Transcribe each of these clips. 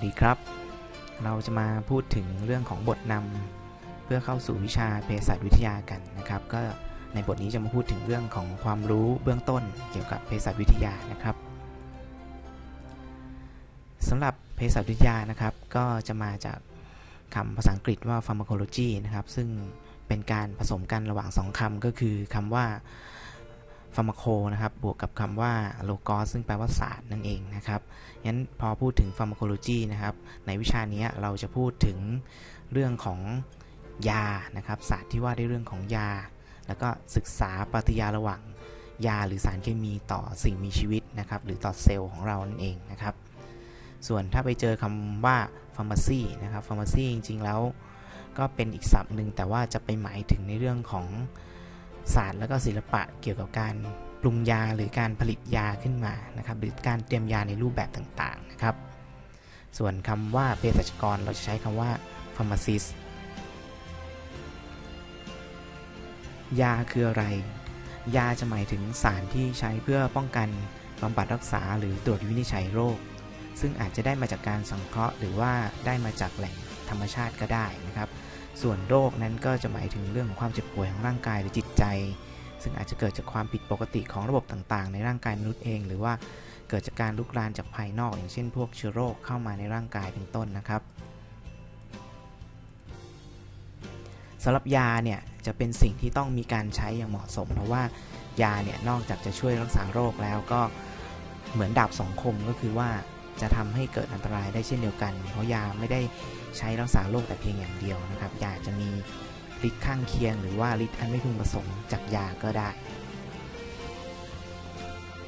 วัสดีครับ เราจะมาพูดถึงเรื่องของบทนำเพื่อเข้าสู่วิชาเภสัชวิทยากันนะครับ ก็ในบทนี้จะมาพูดถึงเรื่องของความรู้เบื้องต้นเกี่ยวกับเภสัชวิทยานะครับสำหรับเภสัชวิทยานะครับ ก็จะมาจากคำภาษาอังกฤษว่า pharmacology นะครับ ซึ่งเป็นการผสมกันระหว่างสองคำก็คือคำว่า ฟาร์มาโคนะครับ บวกกับคำว่าโลกอสซึ่งแปลว่าศาสตร์นั่นเองนะครับงั้นพอพูดถึงฟาร์มาโคโลจีนะครับ ในวิชานี้เราจะพูดถึงเรื่องของยานะครับ ศาสตร์ที่ว่าด้วยเรื่องของยา แล้วก็ศึกษาปฏิยาระหว่างยาหรือสารเคมีต่อสิ่งมีชีวิตนะครับ หรือต่อเซลล์ของเรานั่นเองนะครับ ส่วนถ้าไปเจอคำว่าฟาร์มาซีนะครับฟาร์มาซีจริงๆแล้ว ก็เป็นอีกศัพท์หนึ่งแต่ว่าจะไปหมายถึงในเรื่องของ ศาสตร์และก็ศิลปะเกี่ยวกับการปรุงยาหรือการผลิตยาขึ้นมานะครับ หรือการเตรียมยาในรูปแบบต่างๆนะครับ ส่วนคำว่าเภสัชกรเราจะใช้คำว่า pharmacist ยาคืออะไร ยาจะหมายถึงสารที่ใช้เพื่อป้องกันบำบัดรักษาหรือตรวจวินิจฉัยโรค ซึ่งอาจจะได้มาจากการสังเคราะห์ หรือว่าได้มาจากแหล่งธรรมชาติก็ได้นะครับ ส่วนโรคนั้นก็จะหมายถึงเรื่องของความเจ็บป่วยของร่างกายหรือจิตใจ ซึ่งอาจจะเกิดจากความผิดปกติของระบบต่างๆ ในร่างกายมนุษย์เอง หรือว่าเกิดจากการลุกลามจากภายนอก อย่างเช่น พวกเชื้อโรคเข้ามาในร่างกายเป็นต้นนะครับสำหรับยาเนี่ยจะเป็นสิ่งที่ต้องมีการใช้อย่างเหมาะสม เพราะว่ายาเนี่ยนอกจากจะช่วยรักษาโรคแล้วก็เหมือนดาบสองคมก็คือว่า จะทำให้เกิดอันตรายได้เช่นเดียวกัน เพราะยาไม่ได้ใช้รักษาโรคแต่เพียงอย่างเดียวนะครับยาจะมีฤทธิ์ข้างเคียง หรือว่าฤทธิ์อันไม่พึงประสงค์จากยาก็ได้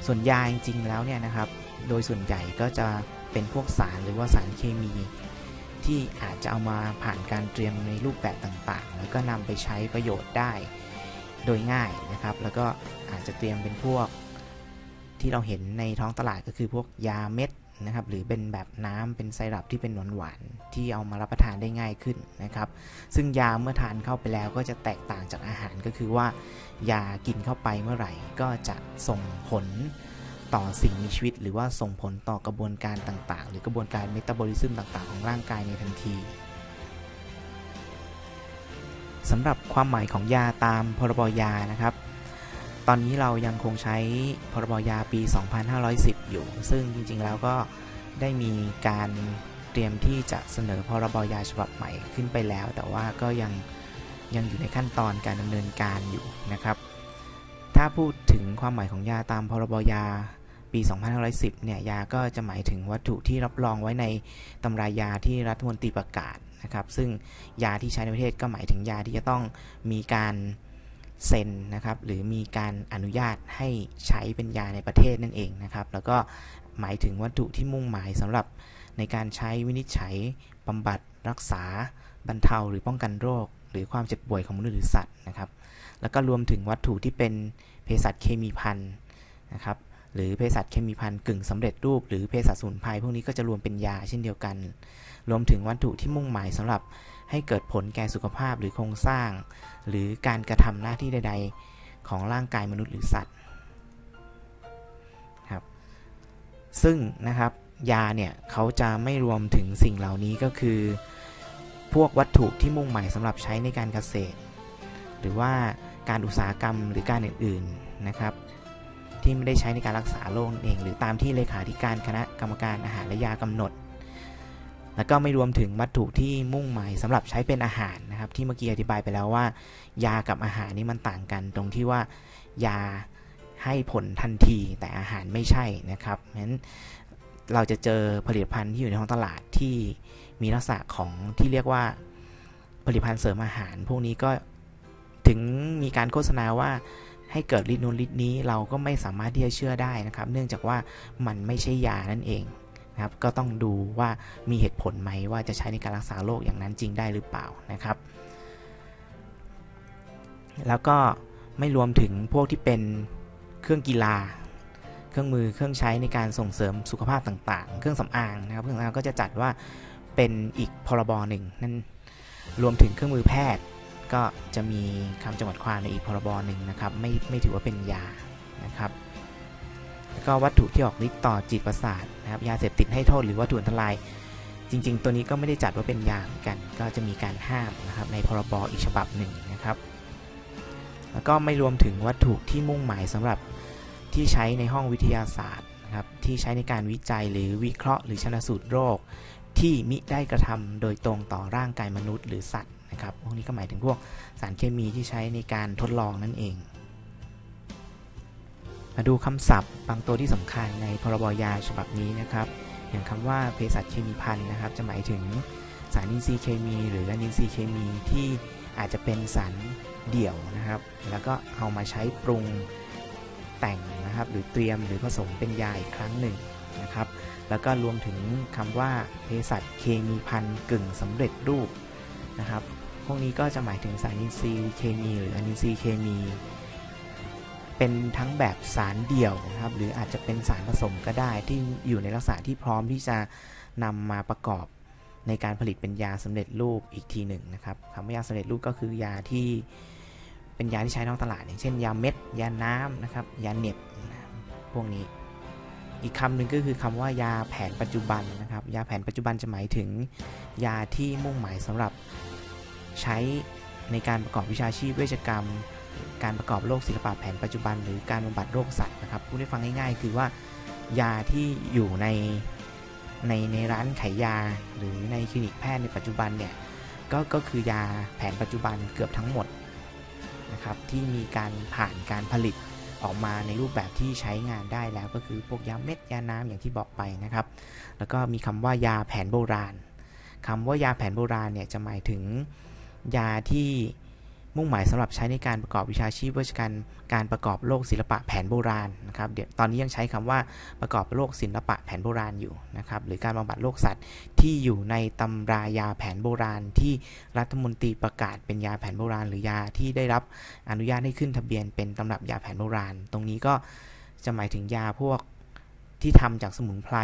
ส่วนยาจริงๆแล้วเนี่ยนะครับ โดยส่วนใหญ่ก็จะเป็นพวกสารหรือว่าสารเคมี ที่อาจจะเอามาผ่านการเตรียมในรูปแบบต่างๆ แล้วก็นำไปใช้ประโยชน์ได้โดยง่ายนะครับ แล้วก็อาจจะเตรียมเป็นพวกที่เราเห็นในท้องตลาดก็คือพวกยาเม็ด นะครับหรือเป็นแบบน้ำเป็นไซรัปที่เป็นหวานๆที่เอามารับประทานได้ง่ายขึ้นนะครับ ซึ่งยาเมื่อทานเข้าไปแล้วก็จะแตกต่างจากอาหารก็คือว่า ยากินเข้าไปเมื่อไหร่ก็จะส่งผลต่อสิ่งมีชีวิต หรือว่าส่งผลต่อกระบวนการต่างๆ หรือกระบวนการเมตาบอลิซึมต่างๆ ของร่างกายในทันทีสำหรับความหมายของยาตามพรบยานะครับ ตอนนี้เรายังคงใช้พรบยาปี 2510 อยู่ ซึ่งจริงๆแล้วก็ได้มีการเตรียมที่จะเสนอพรบยาฉบับใหม่ขึ้นไปแล้ว แต่ว่าก็ยังยังอยู่ในขั้นตอนการดำเนินการอยู่นะครับ ถ้าพูดถึงความหมายของยาตามพรบยาปี 2510 เนี่ย ยาก็จะหมายถึงวัตถุที่รับรองไว้ในตำรายาที่รัฐมนตรีประกาศนะครับ ซึ่งยาที่ใช้ในประเทศก็หมายถึงยาที่จะต้องมีการ เซ็นนะครับหรือมีการอนุญาตให้ใช้เป็นยาในประเทศนั่นเองนะครับ แล้วก็หมายถึงวัตถุที่มุ่งหมายสำหรับในการใช้วินิจฉัยบำบัดรักษา บรรเทาหรือป้องกันโรค หรือความเจ็บป่วยของมนุษย์หรือสัตว์นะครับ แล้วก็รวมถึงวัตถุที่เป็นเภสัชเคมีพันนะครับหรือเภสัชเคมีพันกึ่งสำเร็จรูป หรือเภสัชสมุนไพรพวกนี้ก็จะรวมเป็นยาเช่นเดียวกัน รวมถึงวัตถุที่มุ่งหมายสำหรับ ให้เกิดผลแก่สุขภาพหรือโครงสร้าง หรือการกระทำหน้าที่ใด ๆ ของร่างกายมนุษย์หรือสัตว์ครับซึ่งนะครับยาเนี่ยเขาจะไม่รวมถึงสิ่งเหล่านี้ก็คือ พวกวัตถุที่มุ่งหมายสำหรับใช้ในการเกษตร หรือว่าการอุตสาหกรรมหรือการอื่นๆนะครับที่ไม่ได้ใช้ในการรักษาโรคเอง หรือตามที่เลขาธิการคณะกรรมการอาหารและยากำหนด แล้วก็ไม่รวมถึงวัตถุที่มุ่งหมายสำหรับใช้เป็นอาหารนะครับ ที่เมื่อกี้อธิบายไปแล้วว่า ยากับอาหารนี่มันต่างกัน ตรงที่ว่ายาให้ผลทันทีแต่อาหารไม่ใช่นะครับงั้นเราจะเจอผลิตภัณฑ์ที่อยู่ในท้องตลาดที่มีลักษณะของที่เรียกว่าผลิตภัณฑ์เสริมอาหาร พวกนี้ก็ถึงมีการโฆษณาว่าให้เกิดฤทธิ์นู้นฤทธิ์นี้เราก็ไม่สามารถที่จะเชื่อได้นะครับ เนื่องจากว่ามันไม่ใช่ยานั่นเอง นะครับก็ต้องดูว่ามีเหตุผลไหมว่าจะใช้ในการรักษาโรคอย่างนั้นจริงได้หรือเปล่านะครับ แล้วก็ไม่รวมถึงพวกที่เป็นเครื่องกีฬา เครื่องมือเครื่องใช้ในการส่งเสริมสุขภาพต่างๆ เครื่องสำอางนะครับเครื่องสำอางก็จะจัดว่าเป็นอีกพรบหนึ่งนั่นรวมถึงเครื่องมือแพทย์ ก็จะมีคำจำกัดความในอีกพรบหนึ่งนะครับไม่ไม่ถือว่าเป็นยานะครับ ก็วัตถุที่ออกฤทธิ์ต่อจิตประสาทนะครับยาเสพติดให้โทษหรือวัตถุอันตราย จริง ๆ ตัวนี้ก็ไม่ได้จัดว่าเป็นยาเหมือนกัน ก็จะมีการห้ามนะครับในพรบอีกฉบับหนึ่งนะครับ แล้วก็ไม่รวมถึงวัตถุที่มุ่งหมายสำหรับที่ใช้ในห้องวิทยาศาสตร์นะครับที่ใช้ในการวิจัยหรือวิเคราะห์หรือชนะสูตรโรค ที่มิได้กระทำโดยตรงต่อร่างกายมนุษย์หรือสัตว์นะครับพวกนี้ก็หมายถึงพวกสารเคมีที่ใช้ในการทดลองนั่นเอง มาดูคำศัพท์บางตัวที่สำคัญในพรบยาฉบับนี้นะครับ อย่างคำว่าเภสัชเคมีพันนะครับ จะหมายถึงสารอินทรีย์เคมี หรืออนินทรีย์เคมีที่อาจจะเป็นสารเดี่ยวนะครับ แล้วก็เอามาใช้ปรุงแต่งนะครับ หรือเตรียมหรือผสมเป็นยาอีกครั้งหนึ่งนะครับ แล้วก็รวมถึงคำว่าเภสัชเคมีพันกึ่งสำเร็จรูปนะครับ พวกนี้ก็จะหมายถึงสารอินทรีย์เคมี หรืออนินทรีย์เคมี เป็นทั้งแบบสารเดี่ยวนะครับ หรืออาจจะเป็นสารผสมก็ได้ที่อยู่ในลักษณะที่พร้อมที่จะนำมาประกอบในการผลิตเป็นยาสำเร็จรูปอีกทีหนึ่งนะครับคำว่ายาสำเร็จรูปก็คือยาที่เป็นยาที่ใช้ท้องตลาดอย่างเช่น ยาเม็ด ยาน้ำนะครับ ยาเหน็บพวกนี้ อีกคำหนึ่งก็คือคำว่ายาแผนปัจจุบันนะครับ ยาแผนปัจจุบันจะหมายถึง ยาที่มุ่งหมายสำหรับใช้ในการประกอบวิชาชีพเวชกรรม การประกอบโรคศิลปะแผนปัจจุบัน หรือการบำบัดโรคสัตว์นะครับพูดให้ฟังง่ายๆ คือว่ายาที่อยู่ในในในร้านขายยาหรือในคลินิกแพทย์ในปัจจุบันเนี่ยก็ก็คือยาแผนปัจจุบันเกือบทั้งหมดนะครับที่มีการผ่านการผลิตออกมาในรูปแบบที่ใช้งานได้แล้วก็คือพวกยาเม็ดยาน้ำอย่างที่บอกไปนะครับ แล้วก็มีคำว่ายาแผนโบราณคำว่ายาแผนโบราณเนี่ยจะหมายถึงยาที่ มุ่งหมายสำหรับใช้ในการประกอบวิชาชีพเวชการการประกอบโรคศิลปะแผนโบราณนะครับเดี๋ยวตอนนี้ยังใช้คำว่าประกอบโรคศิลปะแผนโบราณอยู่นะครับหรือการบำบัดโรคสัตว์ที่อยู่ในตำรายาแผนโบราณ ที่รัฐมนตรีประกาศเป็นยาแผนโบราณ หรือยาที่ได้รับอนุญาตให้ขึ้นทะเบียนเป็นตำรับยาแผนโบราณ ตรงนี้ก็จะหมายถึงยาพวกที่ทำจากสมุนไพร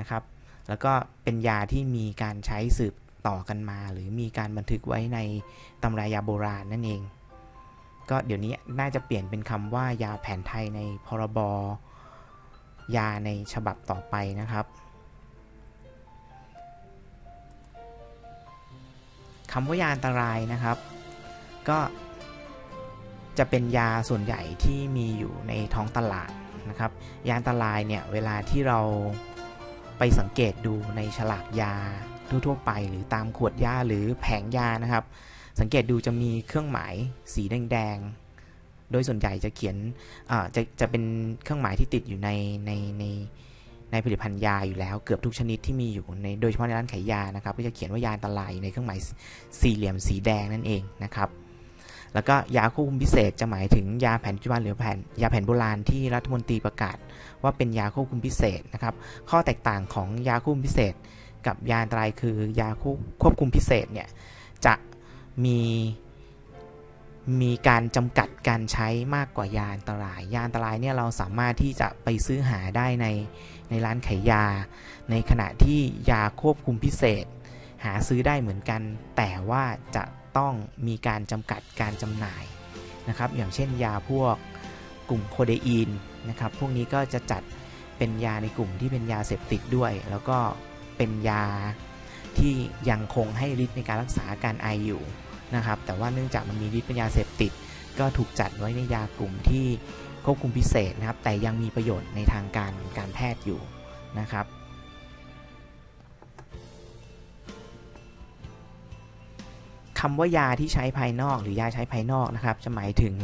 นะครับแล้วก็เป็นยาที่มีการใช้สืบ ต่อกันมา หรือมีการบันทึกไว้ในตำรายาโบราณนั่นเอง ก็เดี๋ยวนี้น่าจะเปลี่ยนเป็นคำว่ายาแผนไทยในพรบยาในฉบับต่อไปนะครับคำว่ายาอันตรายนะครับ ก็จะเป็นยาส่วนใหญ่ที่มีอยู่ในท้องตลาดนะครับ ยาอันตรายเนี่ยเวลาที่เราไปสังเกตดูในฉลากยา ทั่วๆไป หรือตามขวดยาหรือแผงยานะครับ สังเกตดูจะมีเครื่องหมายสีแดงๆ โดยส่วนใหญ่จะเขียนจะจะเป็นเครื่องหมายที่ติดอยู่ในในในในผลิตภัณฑ์ยาอยู่แล้วเกือบทุกชนิดที่มีอยู่ในโดยเฉพาะในร้านขายยานะครับก็จะเขียนว่ายาอันตรายในเครื่องหมายสี่เหลี่ยมสีแดงนั่นเองนะครับแล้วก็ยาควบคุมพิเศษจะหมายถึงยาแผนปัจจุบันหรือแผนยาแผนโบราณที่รัฐมนตรีประกาศ ว่าเป็นยาควบคุมพิเศษนะครับข้อแตกต่างของยาควบคุมพิเศษ กับยาอันตรายคือยาควบคุมพิเศษเนี่ยจะมีมีการจำกัดการใช้มากกว่ายาอันตราย ยาอันตรายเนี่ยเราสามารถที่จะไปซื้อหาได้ในในร้านขายยา ในขณะที่ยาควบคุมพิเศษ หาซื้อได้เหมือนกัน แต่ว่าจะต้องมีการจำกัดการจำหน่ายนะครับ อย่างเช่นยาพวกกลุ่มโคเดอีนนะครับ พวกนี้ก็จะจัดเป็นยาในกลุ่มที่เป็นยาเสพติดด้วย แล้วก็ เป็นยาที่ยังคงให้ฤทธิ์ในการรักษาการไออยู่นะครับ แต่ว่าเนื่องจากมันมีฤทธิ์เป็นยาเสพติด ก็ถูกจัดไว้ในยากลุ่มที่ควบคุมพิเศษนะครับ แต่ยังมีประโยชน์ในทางการการแพทย์อยู่นะครับคำว่ายาที่ใช้ภายนอกหรือยาใช้ภายนอกนะครับ จะหมายถึง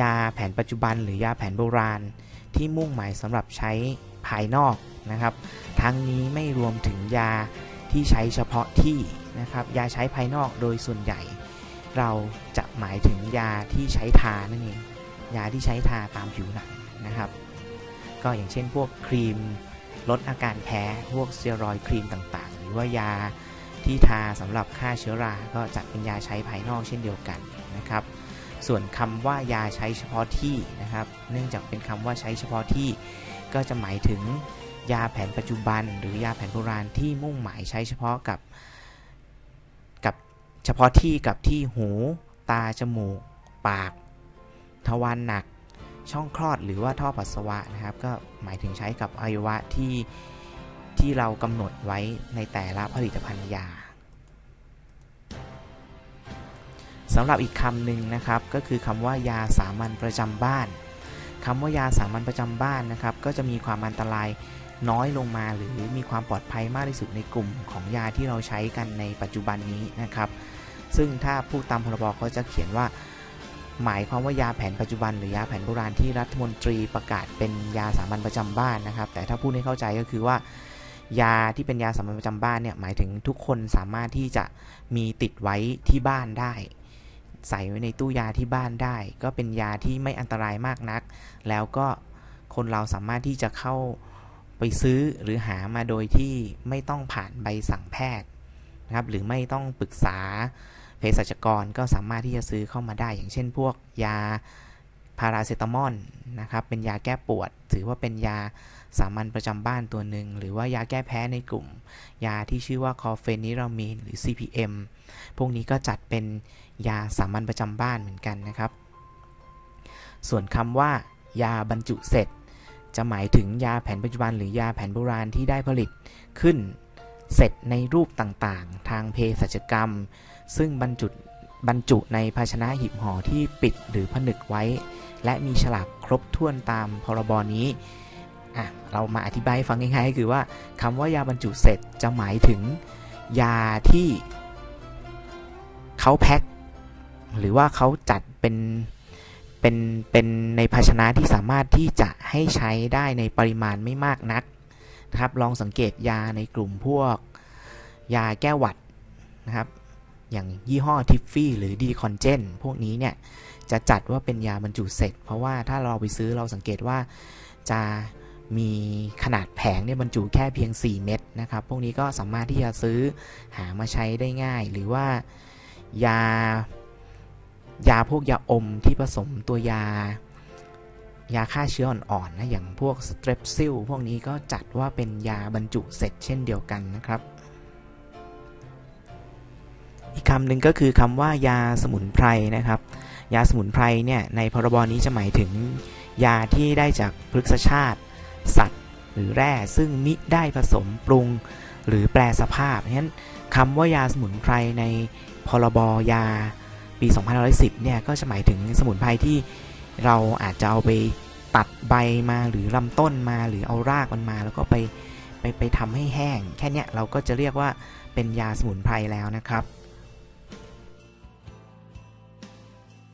ยาแผนปัจจุบัน หรือยาแผนโบราณ ที่มุ่งหมายสำหรับใช้ ภายนอกนะครับ ทั้งนี้ไม่รวมถึงยาที่ใช้เฉพาะที่นะครับ ยาใช้ภายนอกโดยส่วนใหญ่ เราจะหมายถึงยาที่ใช้ทานั่นเองยาที่ใช้ทาตามผิวหนังนะครับ ก็อย่างเช่นพวกครีมลดอาการแพ้พวกสเตียรอยครีมต่างๆ หรือว่ายาที่ทาสำหรับฆ่าเชื้อรา ก็จัดเป็นยาใช้ภายนอกเช่นเดียวกันนะครับ ส่วนคำว่ายาใช้เฉพาะที่นะครับ เนื่องจากเป็นคำว่าใช้เฉพาะที่ ก็จะหมายถึงยาแผนปัจจุบัน หรือยาแผนโบราณที่มุ่งหมายใช้เฉพาะกับกับเฉพาะที่กับที่หู ตา จมูก ปาก ทวารหนัก ช่องคลอดหรือว่าท่อปัสสาวะนะครับ ก็หมายถึงใช้กับอวัยวะที่ที่เรากำหนดไว้ในแต่ละผลิตภัณฑ์ยาสำหรับอีกคำหนึ่งนะครับก็คือคำว่ายาสามัญประจำบ้าน คำว่ายาสามัญประจำบ้านนะครับ ก็จะมีความอันตรายน้อยลงมาหรือมีความปลอดภัยมากที่สุดในกลุ่มของยาที่เราใช้กันในปัจจุบันนี้นะครับ ซึ่งถ้าพูดตามพรบเขาจะเขียนว่า หมายความว่ายาแผนปัจจุบันหรือยาแผนโบราณที่รัฐมนตรีประกาศเป็นยาสามัญประจำบ้านนะครับ แต่ถ้าพูดให้เข้าใจก็คือว่า ยาที่เป็นยาสามัญประจำบ้านเนี่ยหมายถึงทุกคนสามารถที่จะมีติดไว้ที่บ้านได้ ใส่ไว้ในตู้ยาที่บ้านได้ ก็เป็นยาที่ไม่อันตรายมากนัก แล้วก็คนเราสามารถที่จะเข้าไปซื้อหรือหามาโดยที่ไม่ต้องผ่านใบสั่งแพทย์นะครับ หรือไม่ต้องปรึกษาเภสัชกรก็สามารถที่จะซื้อเข้ามาได้ อย่างเช่น พวกยาพาราเซตามอลนะครับ เป็นยาแก้ปวด ถือว่าเป็นยาสามัญประจำบ้านตัวหนึ่ง หรือว่ายาแก้แพ้ในกลุ่ม ยาที่ชื่อว่าคอเฟนิรามีนหรือ CPM พวกนี้ก็จัดเป็น ยาสามัญประจำบ้านเหมือนกันนะครับ ส่วนคำว่า ยาบรรจุเสร็จ จะหมายถึงยาแผนปัจจุบันหรือยาแผนโบราณที่ได้ผลิตขึ้นเสร็จในรูปต่างๆ ทางเภสัชกรรม ซึ่งบรรจุบรรจุในภาชนะหีบห่อที่ปิดหรือผนึกไว้ และมีฉลากครบถ้วนตามพรบนี้อะเรามาอธิบายฟังง่ายๆก็คือว่าคำว่ายาบรรจุเสร็จจะหมายถึงยาที่เขาแพ็ค หรือว่าเขาจัดเป็นเป็นเป็นในภาชนะที่สามารถที่จะให้ใช้ได้ในปริมาณไม่มากนักนะครับลองสังเกตยาในกลุ่มพวกยาแก้หวัดนะครับอย่างยี่ห้อทิฟฟี่หรือดีคอนเจนพวกนี้เนี่ยจะจัดว่าเป็นยาบรรจุเสร็จ เพราะว่าถ้าเราไปซื้อเราสังเกตว่าจะมีขนาดแผงเนี่ยบรรจุแค่เพียง 4 เม็ดนะครับพวกนี้ก็สามารถที่จะซื้อหามาใช้ได้ง่าย หรือว่ายา ยาพวกยาอมที่ผสมตัวยา ยาฆ่าเชื้ออ่อนๆนะอย่างพวกสเตรปซิลพวกนี้ก็จัดว่าเป็นยาบรรจุเสร็จเช่นเดียวกันนะครับ อีกคำหนึ่งก็คือคำว่ายาสมุนไพรนะครับ ยาสมุนไพรเนี่ยในพรบนี้จะหมายถึงยาที่ได้จากพฤกษชาติ สัตว์ หรือแร่ซึ่งมิได้ผสมปรุงหรือแปลสภาพ เพราะฉะนั้นคำว่ายาสมุนไพรในพรบยา ปี 2510 เนี่ยก็จะหมายถึงสมุนไพรที่เราอาจจะเอาไปตัดใบมาหรือลำต้นมาหรือเอารากมันมา แล้วก็ไปไปไปทำให้แห้ง แค่นี้เราก็จะเรียกว่าเป็นยาสมุนไพรแล้วนะครับ